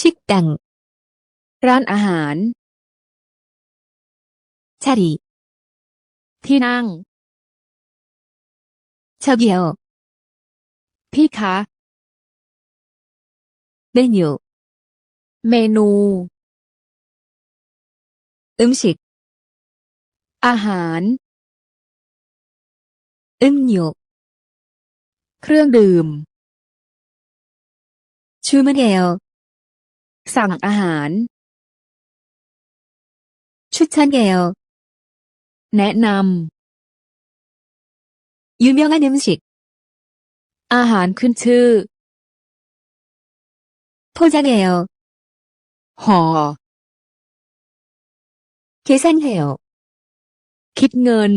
식당, ร้านอาหาร 자리, ที่นั่ง 저기요, พี่คะ 메뉴, เมนู 음식, อาหาร 음료, เครื่องดื่ม 주문해요, สั่งอาหาร ชุดชั้นเกลแนะนำยูเมียงอันนิมชิกอาหารขึ้นชื่อโทจันเกลห่อเคสันเกลคิดเงิน